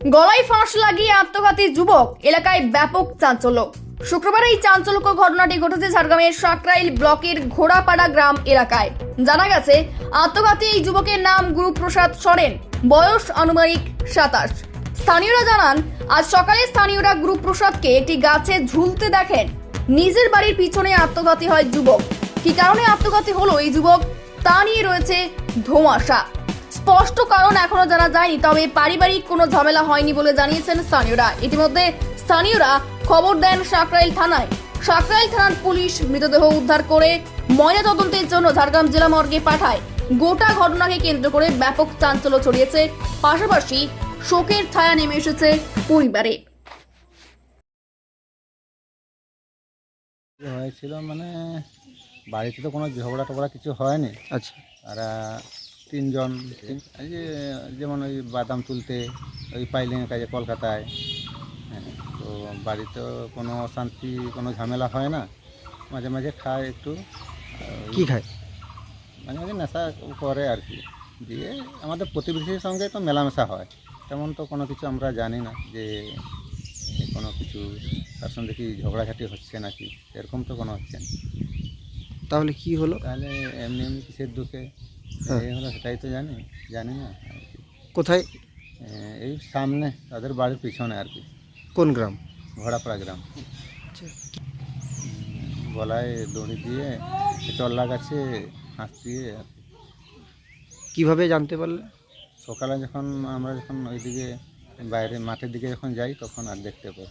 গলায় ফাঁস লাগিয়ে আত্মঘাতী যুবক, এলাকায় ব্যাপক চাঞ্চল্য। শুক্রবার এই চাঞ্চল্যকর ঘটনাটি ঘটেছে ঝাড়গ্রামের সাকরাইল ব্লকের ঘোড়াপাড়া গ্রাম এলাকায়। জানা গেছে, আত্মঘাতী এই যুবকের নাম গুরুপ্রসাদ সরেন, বয়স আনুমানিক সাতাশ। স্থানীয়রা জানান, আজ সকালে স্থানীয়রা গুরুপ্রসাদকে একটি গাছে ঝুলতে দেখেন। নিজের বাড়ির পিছনে আত্মঘাতী হয় যুবক। কি কারণে আত্মঘাতী হলো এই যুবক? তা নিয়ে রয়েছে ধোঁয়াশা। স্পষ্ট কারণ এখনও জানা যায়নি তবে পারিবারিক কোনো ঝামেলা হয়নি বলে জানিয়েছেন স্থানীয়রা। ইতিমধ্যে স্থানীয়রা খবর দেন সাকরাইল থানায়। সাকরাইল থানার পুলিশ মৃতদেহ উদ্ধার করে ময়না তদন্তের জন্য ঝাড়গ্রাম জেলা মর্গে পাঠায়। গোটা ঘটনাকে কেন্দ্র করে ব্যাপক চাঞ্চল্য ছড়িয়েছে। পাশাপাশি শোকের ছায়া নেমে এসেছে পরিবারে। হয়েছিল মানে বাড়িতে তো কোনো ঝগড়া টগড়া কিছু হয়নি। আচ্ছা। তারা তিনজন এই যে যেমন ওই বাদাম তুলতে ওই পাইলিংয়ের কাজে কলকাতায় হ্যাঁ তো বাড়িতে কোনো অশান্তি কোনো ঝামেলা হয় না। মাঝে মাঝে খায় একটু কি খায়? মাঝে মাঝে নেশা করে আর কি। দিয়ে আমাদের প্রতিবেশীর সঙ্গে তো মেলামেশা হয়। তেমন তো কোনো কিছু আমরা জানি না যে কোনো কিছু তার সঙ্গে কি ঝগড়াঝাটি হচ্ছে নাকি? এরকম তো কোনো হচ্ছে না। তাহলে কি হলো? তাহলে এমনি এমনি কিসের দুঃখে? এই সেটাই তো জানি জানি না কোথায় এই সামনে তাদের বাড়ির পিছনে আর কি কোন গ্রাম ঘোড়াপাড়া গ্রাম গলায় দড়ি দিয়ে চল্লা গাছে হাঁস দিয়ে আর কি। কীভাবে জানতে পারলে সকালে যখন আমরা যখন ওইদিকে বাইরে মাঠের দিকে যখন যাই তখন আর দেখতে পাই